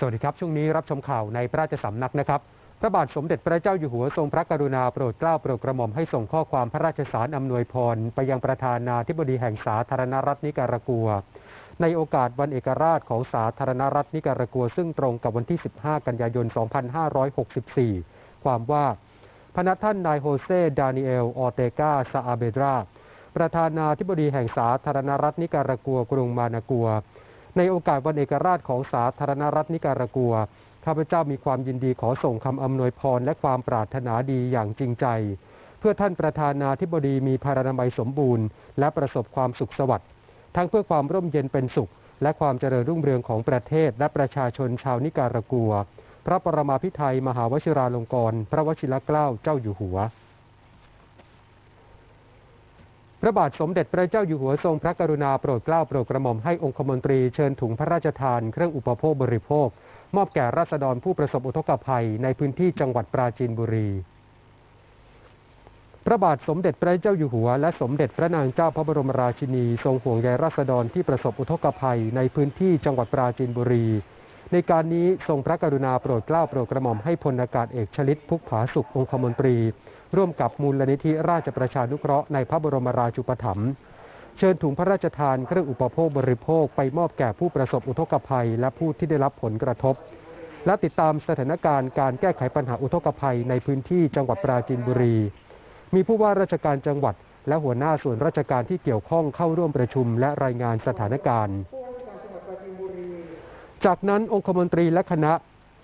สวัสดีครับ ช่วงนี้รับชมข่าวในพระราชสำนักนะครับ พระบาทสมเด็จพระเจ้าอยู่หัวทรงพระกรุณาโปรดเกล้าโปรดกระหม่อมให้ส่งข้อความพระราชสารอำนวยพร ไปยังประธานาธิบดีแห่งสาธารณรัฐนิการากัว ในโอกาสวันเอกราชของสาธารณรัฐนิการากัว ซึ่งตรงกับวันที่ 15 กันยายน 2564 ความว่าพนักท่านนายโฮเซ ดานิเอล ออเตกาซาอาเบดรา ประธานาธิบดีแห่งสาธารณรัฐนิการากัวกรุงมานากัว ในโอกาสวันเอกราชของสาธารณรัฐนิการากัว ข้าพเจ้ามีความยินดีขอส่งคำอำนวยพรและความปรารถนาดีอย่างจริงใจ เพื่อท่านประธานาธิบดีมีพารานามัยสมบูรณ์ และประสบความสุขสวัสดิ์ทั้งเพื่อความร่มเย็นเป็นสุข และความเจริญรุ่งเรืองของประเทศและประชาชนชาวนิการากัว พระปรมาภิไธยมหาวชิราลงกรณ์พระวชิรเกล้าเจ้าอยู่หัว พ ระบาทสมเด็จพระเจ้าอยู่หัวทรงพระกรุณาโปรดเกล้าโปรดกระหม่อมให้องคมนตรีเชิญถุงพระราชทานเครื่องอุปโภคบริโภค มอบแก่ราษฎรผู้ประสบอุทกภัยในพื้นที่จังหวัดปราจีนบุรี พระบาทสมเด็จพระเจ้าอยู่หัว และสมเด็จพระนางเจ้าพระบรมราชินี ทรงห่วงใยราษฎรที่ประสบอุทกภัยในพื้นที่จังหวัดปราจีนบุรี ในการนี้ทรงพระกรุณาโปรดเกล้าโปรดกระหม่อมให้พลอากาศเอกชลิตพุกผาสุของคมนตรี ร่วมกับมูลนิธิราชประชานุเคราะห์ในพระบรมราชูปถัมภ์เชิญถุงพระราชทานเครื่องอุปโภคบริโภคไปมอบแก่ผู้ประสบอุทกภัย และผู้ที่ได้รับผลกระทบ และติดตามสถานการณ์การแก้ไขปัญหาอุทกภัยในพื้นที่จังหวัดปราจีนบุรี มีผู้ว่าราชการจังหวัด และหัวหน้าส่วนราชการที่เกี่ยวข้องเข้าร่วมประชุมและรายงานสถานการณ์ จากนั้นองคมนตรีและคณะ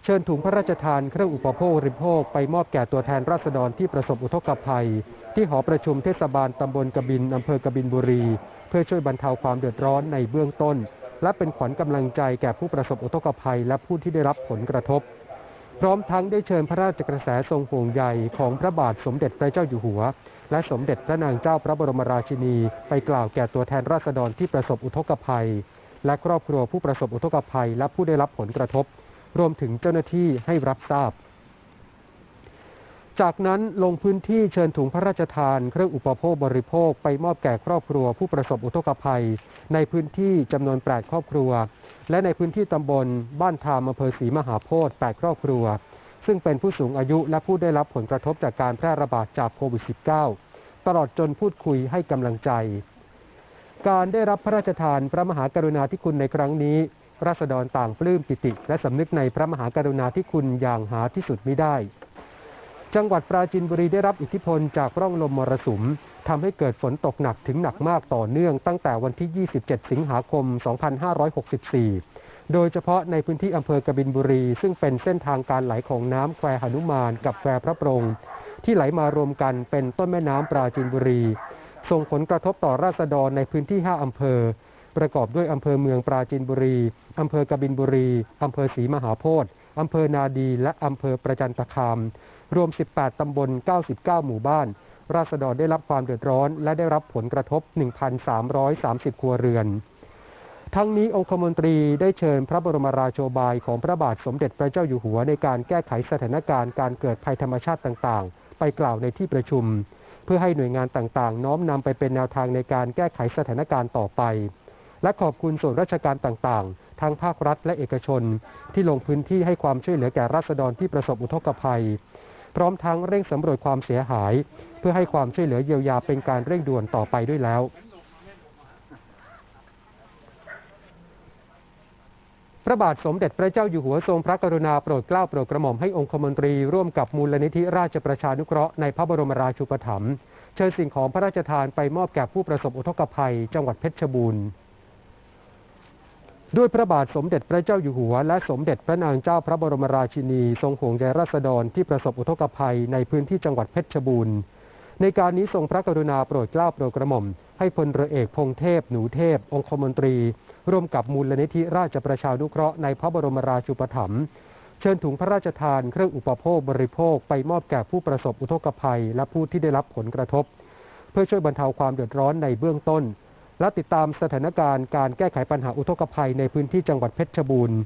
เชิญถุงพระราชทานเครื่องอุปโภคบริโภคไปมอบแก่ตัวแทนราษฎรที่ประสบอุทกภัย ที่หอประชุมเทศบาลตำบลกบินอำเภอกบินบุรี เพื่อช่วยบรรเทาความเดือดร้อนในเบื้องต้น และเป็นขวัญกำลังใจแก่ผู้ประสบอุทกภัย และผู้ที่ได้รับผลกระทบ พร้อมทั้งได้เชิญพระราชกระแสทรงห่วงใยของพระบาทสมเด็จพระเจ้าอยู่หัว และสมเด็จพระนางเจ้าพระบรมราชินี ไปกล่าวแก่ตัวแทนราษฎรที่ประสบอุทกภัย และครอบครัวผู้ประสบอุทกภัย และผู้ได้รับผลกระทบ รวมถึงเจ้าหน้าที่ให้รับทราบ จากนั้นลงพื้นที่เชิญถุงพระราชทาน เครื่องอุปโภคบริโภคไปมอบแก่ครอบครัวผู้ประสบอุทกภัย ในพื้นที่จำนวน 8 ครอบครัว และในพื้นที่ตำบล บ้านทามอำเภอศรีมหาโพธิ์8ครอบครัว ซึ่งเป็นผู้สูงอายุและผู้ได้รับผลกระทบจากการแพร่ระบาดจากโควิด -19 ตลอดจนพูดคุยให้กำลังใจการได้รับพระราชทานพระมหากรุณาธิคุณในครั้งนี้ ราษฎรต่างปลื้มปิติ และสำนึกในพระมหากรุณาธิคุณอย่างหาที่สุดไม่ได้ จังหวัดปราจีนบุรีได้รับอิทธิพลจากร่องลมมรสุมทำให้เกิดฝนตกหนักถึงหนักมากต่อเนื่องตั้งแต่วันที่ 27 สิงหาคม 2564 โดยเฉพาะในพื้นที่อำเภอกบินบุรี ซึ่งเป็นเส้นทางการไหลของน้ำแควหนุมานกับแควพระปรง ที่ไหลมารวมกันเป็นต้นแม่น้ำปราจีนบุรี ส่งผลกระทบต่อราษฎรในพื้นที่ 5 อำเภอ ประกอบด้วยอำเภอเมืองปราจีนบุรี อำเภอกบินบุรี อำเภอศรีมหาโพธิ์อำเภอนาดี และอำเภอประจันตคาม รวม 18 ตำบล 99 หมู่บ้าน ราษฎรได้รับความเดือดร้อน และได้รับผลกระทบ 1,330 ครัวเรือน ทั้งนี้องคมนตรีได้เชิญพระบรมราโชบายของพระบาทสมเด็จพระเจ้าอยู่หัวในการแก้ไขสถานการณ์การเกิดภัยธรรมชาติต่างๆ ไปกล่าวในที่ประชุม เพื่อให้หน่วยงานต่างๆ น้อมนำไปเป็นแนวทางในการแก้ไขสถานการณ์ต่อไป และขอบคุณส่วนราชการต่างๆ ทั้งภาครัฐและเอกชน ที่ลงพื้นที่ให้ความช่วยเหลือแก่ราษฎรที่ประสบอุทกภัย พร้อมทั้งเร่งสำรวจความเสียหาย เพื่อให้ความช่วยเหลือเยียวยาเป็นการเร่งด่วนต่อไปด้วยแล้ว พระบาทสมเด็จพระเจ้าอยู่หัวทรงพระกรุณาโปรดเกล้าโปรดกระหม่อมให้องคมนตรีร่วมกับมูลนิธิราชประชานุเคราะห์ในพระบรมราชูปถัมภ์เชิญสิ่งของพระราชทานไปมอบแก่ผู้ประสบอุทกภัย จังหวัดเพชรบูรณ์ ด้วยพระบาทสมเด็จพระเจ้าอยู่หัว และสมเด็จพระนางเจ้าพระบรมราชินี ทรงห่วงใยราษฎรที่ประสบอุทกภัยในพื้นที่จังหวัดเพชรบูรณ์ ในการนี้ทรงพระกรุณาโปรดเกล้าโปรดกระหม่อม ให้พลเรือเอกพงเทพ หนูเทพ องคมนตรี ร่วมกับมูลนิธิราชประชานุเคราะห์ในพระบรมราชูปถัมภ์เชิญถุงพระราชทานเครื่องอุปโภคบริโภคไปมอบแก่ผู้ประสบอุทกภัย และผู้ที่ได้รับผลกระทบ เพื่อช่วยบรรเทาความเดือดร้อนในเบื้องต้น และติดตามสถานการณ์การแก้ไขปัญหาอุทกภัยในพื้นที่จังหวัดเพชรบูรณ์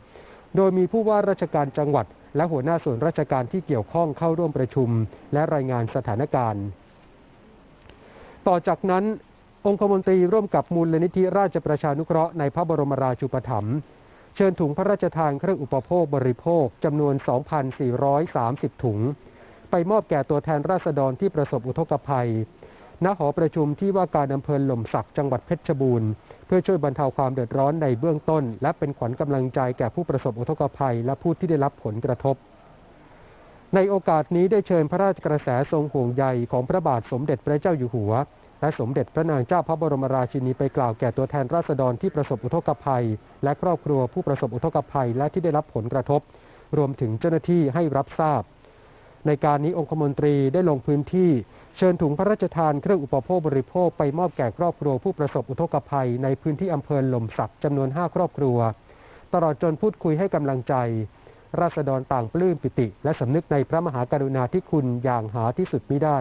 โดยมีผู้ว่าราชการจังหวัด และหัวหน้าส่วนราชการที่เกี่ยวข้องเข้าร่วมประชุม และรายงานสถานการณ์ ต่อจากนั้น องคมนตรีร่วมกับมูลนิธิราชประชานุเคราะห์ในพระบรมราชูปถัมภ์เชิญถุงพระราชทานเครื่องอุปโภคบริโภคจำนวน 2,430 ถุง ไปมอบแก่ตัวแทนราษฎรที่ประสบอุทกภัย ณหอประชุมที่ว่าการอำเภอหล่มสักจังหวัดเพชรบูรณ์ เพื่อช่วยบรรเทาความเดือดร้อนในเบื้องต้น และเป็นขวัญกำลังใจแก่ผู้ประสบอุทกภัย และผู้ที่ได้รับผลกระทบ ในโอกาสนี้ได้เชิญพระราชกระแสทรงห่วงใยของพระบาทสมเด็จพระเจ้าอยู่หัว และสมเด็จพระนางเจ้าพระบรมราชินีไปกล่าวแก่ตัวแทนราษฎรที่ประสบอุทกภัย และครอบครัวผู้ประสบอุทกภัย และที่ได้รับผลกระทบ รวมถึงเจ้าหน้าที่ให้รับทราบ ในการนี้องคมนตรีได้ลงพื้นที่ เชิญถุงพระราชทานเครื่องอุปโภคบริโภคไปมอบแก่ครอบครัวผู้ประสบอุทกภัย ในพื้นที่อำเภอหล่มสักจำนวน 5 ครอบครัว ตลอดจนพูดคุยให้กำลังใจ ราษฎรต่างปลื้มปิติ และสำนึกในพระมหากรุณาธิคุณอย่างหาที่สุดมิได้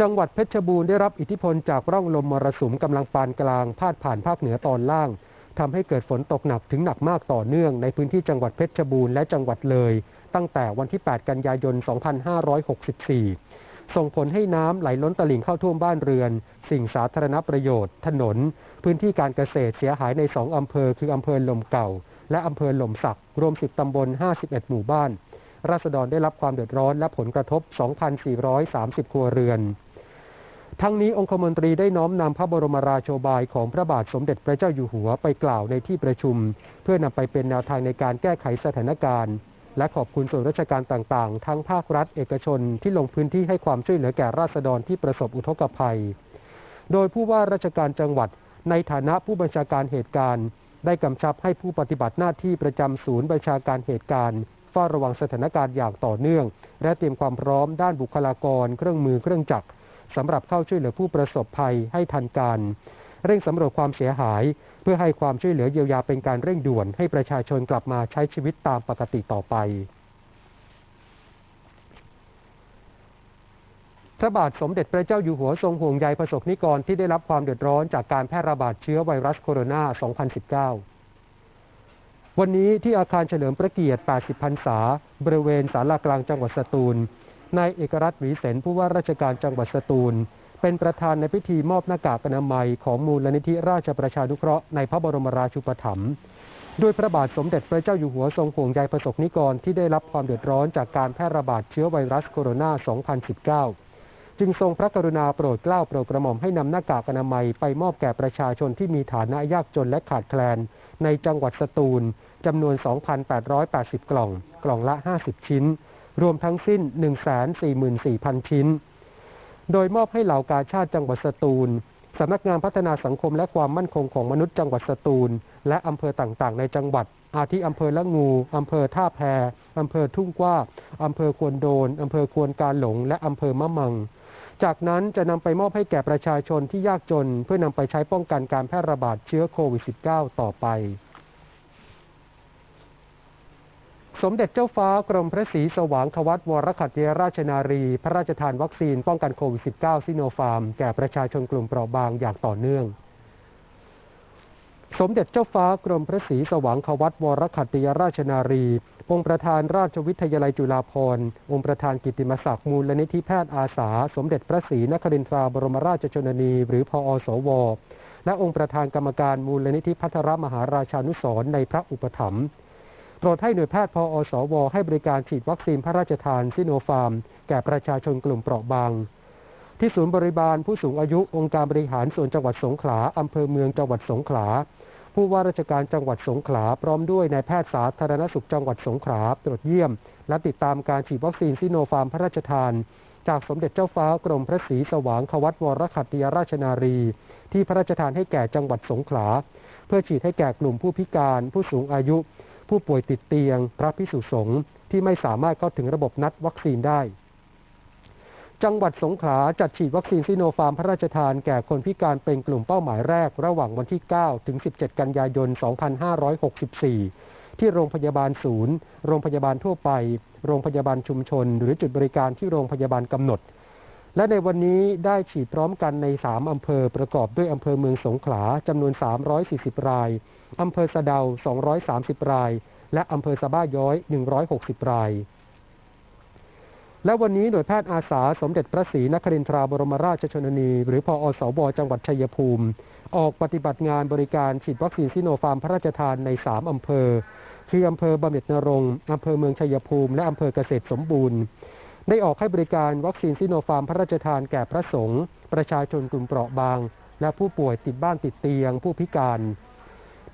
จังหวัดเพชรบูรณ์ได้รับอิทธิพลจากร่องลมมรสุมกำลังปานกลาง พาดผ่านภาคเหนือตอนล่างทำให้เกิดฝนตกหนักถึงหนักมากต่อเนื่องในพื้นที่จังหวัดเพชรบูรณ์และจังหวัดเลย ตั้งแต่วันที่ 8 กันยายน 2564 ส่งผลให้น้ำไหลล้นตลิ่งเข้าท่วมบ้านเรือน สิ่งสาธารณประโยชน์ ถนน พื้นที่การเกษตรเสียหายใน 2 อำเภอ คืออำเภอลมเก่า และอำเภอลมสัก รวม 10 ตำบล 51 หมู่บ้าน ราษฎรได้รับความเดือดร้อนและผลกระทบ 2,430 ครัวเรือนทั้งนี้องคมนตรีได้น้อมนำพระบรมราโชบายของพระบาทสมเด็จพระเจ้าอยู่หัวไปกล่าวในที่ประชุม เพื่อนำไปเป็นแนวทางในการแก้ไขสถานการณ์ และขอบคุณส่วนราชการต่างๆ ทั้งภาครัฐเอกชนที่ลงพื้นที่ให้ความช่วยเหลือแก่ราษฎรที่ประสบอุทกภัย โดยผู้ว่าราชการจังหวัดในฐานะผู้บัญชาการเหตุการณ์ ได้กำชับให้ผู้ปฏิบัติหน้าที่ประจำศูนย์บัญชาการเหตุการณ์เฝ้าระวังสถานการณ์อย่างต่อเนื่อง และเตรียมความพร้อมด้านบุคลากร เครื่องมือเครื่องจักรสำหรับเข้าช่วยเหลือผู้ประสบภัยให้ทันการ เร่งสำรวจความเสียหาย เพื่อให้ความช่วยเหลือเยียวยาเป็นการเร่งด่วนให้ประชาชนกลับมาใช้ชีวิตตามปกติต่อไปพระบาทสมเด็จพระเจ้าอยู่หัวทรงห่วงใยประสบนิกรที่ได้รับความเดือดร้อนจากการแพร่ระบาดเชื้อไวรัสโคโรนา 2019 วันนี้ที่อาคารเฉลิมพระเกียรติ 80 พรรษา บริเวณศาลากลางจังหวัดสตูล นายเอกรัตน์หวีเสนผู้ว่าราชการจังหวัดสตูล เป็นประธานในพิธีมอบหน้ากากอนามัยของมูลนิธิราชประชานุเคราะห์ในพระบรมราชูปถัมภ์ด้วยพระบาทสมเด็จพระเจ้าอยู่หัวทรงห่วงใยประสบนิกรที่ได้รับความเดือดร้อนจากการแพร่ระบาดเชื้อไวรัสโคโรนา 2019 จึงทรงพระกรุณาโปรดเกล้าโปรดกระหม่อมให้นำหน้ากากอนามัยไปมอบแก่ประชาชนที่มีฐานะยากจนและขาดแคลน ในจังหวัดสตูลจำนวน 2,880 กล่อง กล่องละ 50 ชิ้น รวมทั้งสิ้น 144,000 ชิ้น โดยมอบให้เหล่ากาชาติจังหวัดสตูลสำนักงานพัฒนาสังคมและความมั่นคงของมนุษย์จังหวัดสตูล และอำเภอต่างๆ ในจังหวัด อาทิอำเภอละงูอำเภอท่าแพอำเภอทุ่งกว้าอำเภอควนโดนอำเภอควนกาหลง และอำเภอมะมัง จากนั้นจะนำไปมอบให้แก่ประชาชนที่ยากจน เพื่อนำไปใช้ป้องกันการแพร่ระบาดเชื้อโควิด -19 ต่อไป สมเด็จเจ้าฟ้ากรมพระศรีสว่างควัตวรคัตเยราชนารี พระราชทานวัคซีนป้องกันโควิด -19 ซิโนฟาร์ม แก่ประชาชนกลุ่มเปราะบางอย่างต่อเนื่อง สมเด็จเจ้าฟ้ากรมพระศรีสว่างควัตวรคัตยราชนารี องค์ประธานราชวิทยาลัยจุฬาภรณ์ องค์ประธานกิตติมศักดิ์มูลนิธิแพทย์อาสา สมเด็จพระศรีนครินทราบรมราชชนนี หรือพออสว และองค์ประธานกรรมการมูลนิธิพัทรมหาราชานุสรณ์ในพระอุปถัมภ์ โปรดให้หน่วยแพทย์พออสว ให้บริการฉีดวัคซีนพระราชทานซิโนฟาร์ม แก่ประชาชนกลุ่มเปราะบาง ที่ศูนย์บริบาลผู้สูงอายุองค์การบริหารส่วนจังหวัดสงขลาอำเภอเมืองจังหวัดสงขลาผู้ว่าราชการจังหวัดสงขลาพร้อมด้วยนายแพทย์สาธารณสุขจังหวัดสงขลาตรวจเยี่ยม และติดตามการฉีดวัคซีนซิโนฟาร์มพระราชทาน จากสมเด็จเจ้าฟ้ากรมพระศรีสว่างควัตวรคัตติยราชนารี ที่พระราชทานให้แก่จังหวัดสงขลา เพื่อฉีดให้แก่กลุ่มผู้พิการ ผู้สูงอายุ ผู้ป่วยติดเตียง พระพิสุสงฆ์ที่ไม่สามารถเข้าถึงระบบนัดวัคซีนได้ จังหวัดสงขลาจัดฉีดวัคซีนซิโนฟาร์มพระราชทานแก่คนพิการเป็นกลุ่มเป้าหมายแรก ระหว่างวันที่ 9 ถึง 17 กันยายน 2564 ที่โรงพยาบาลศูนย์ โรงพยาบาลทั่วไป โรงพยาบาลชุมชน หรือจุดบริการที่โรงพยาบาลกำหนด และในวันนี้ได้ฉีดพร้อมกันใน 3 อำเภอประกอบด้วยอำเภอเมืองสงขลาจำนวน 340 ราย อำเภอสะเดา 230 ราย และอำเภอสะบ้าย้อย 160 ราย และวันนี้หน่วยแพทย์อาสาสมเด็จพระศรีนครินทราบรมราชชนนี หรือพออสบจังหวัดชัยภูมิ ออกปฏิบัติงานบริการฉีดวัคซีนซิโนฟาร์มพระราชทานใน 3 อำเภอ คืออำเภอบำเหน็จนรงค์อำเภอเมืองชัยภูมิ และอำเภอเกษตรสมบูรณ์ ได้ออกให้บริการวัคซีนซิโนฟาร์มพระราชทานแก่พระสงฆ์ประชาชนกลุ่มเปราะบาง และผู้ป่วยติดบ้านติดเตียง ผู้พิการ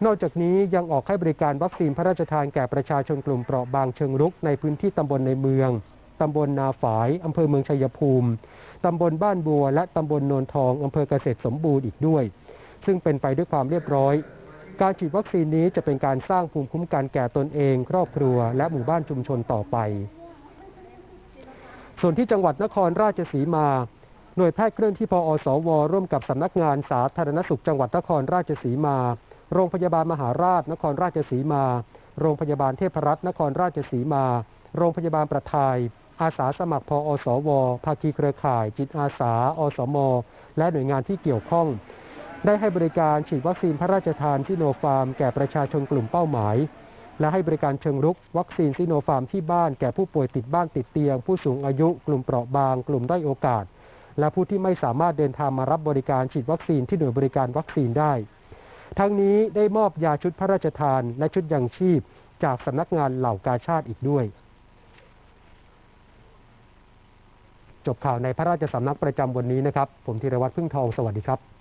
นอกจากนี้ยังออกให้บริการวัคซีนพระราชทานแก่ประชาชนกลุ่มเปราะบางเชิงรุกในพื้นที่ตำบลในเมืองตำบลนาฝายอำเภอเมืองชัยภูมิ ตำบลบ้านบัว และตำบลโนนทองอำเภอเกษตรสมบูรณ์อีกด้วย ซึ่งเป็นไปด้วยความเรียบร้อย การฉีดวัคซีนนี้จะเป็นการสร้างภูมิคุ้มกันแก่ตนเอง ครอบครัว และหมู่บ้านชุมชนต่อไป ส่วนที่จังหวัดนครราชสีมา หน่วยแพทย์เคลื่อนที่พอสว ร่วมกับสำนักงานสาธารณสุขจังหวัดนครราชสีมา โรงพยาบาลมหาราช นครราชสีมา โรงพยาบาลเทพรัตน์นครราชสีมา โรงพยาบาลประทาย อาสาสมัครพอสว ภาคีเครือข่าย จิตอาสา อสม และหน่วยงานที่เกี่ยวข้อง ได้ให้บริการฉีดวัคซีนพระราชทานซิโนฟาร์มแก่ประชาชนกลุ่มเป้าหมาย และให้บริการเชิงรุก วัคซีนซิโนฟาร์มที่บ้านแก่ผู้ป่วยติดบ้านติดเตียง ผู้สูงอายุ กลุ่มเปราะบาง กลุ่มด้อยโอกาส และผู้ที่ไม่สามารถเดินทางมารับบริการฉีดวัคซีนที่หน่วยบริการวัคซีนได้ ทั้งนี้ได้มอบยาชุดพระราชทานและชุดยังชีพ จากสำนักงานเหล่ากาชาติอีกด้วย จบข่าวในพระราชสำนักประจำวันนี้นะครับ ผมธีรวัตรพึ่งทองสวัสดีครับ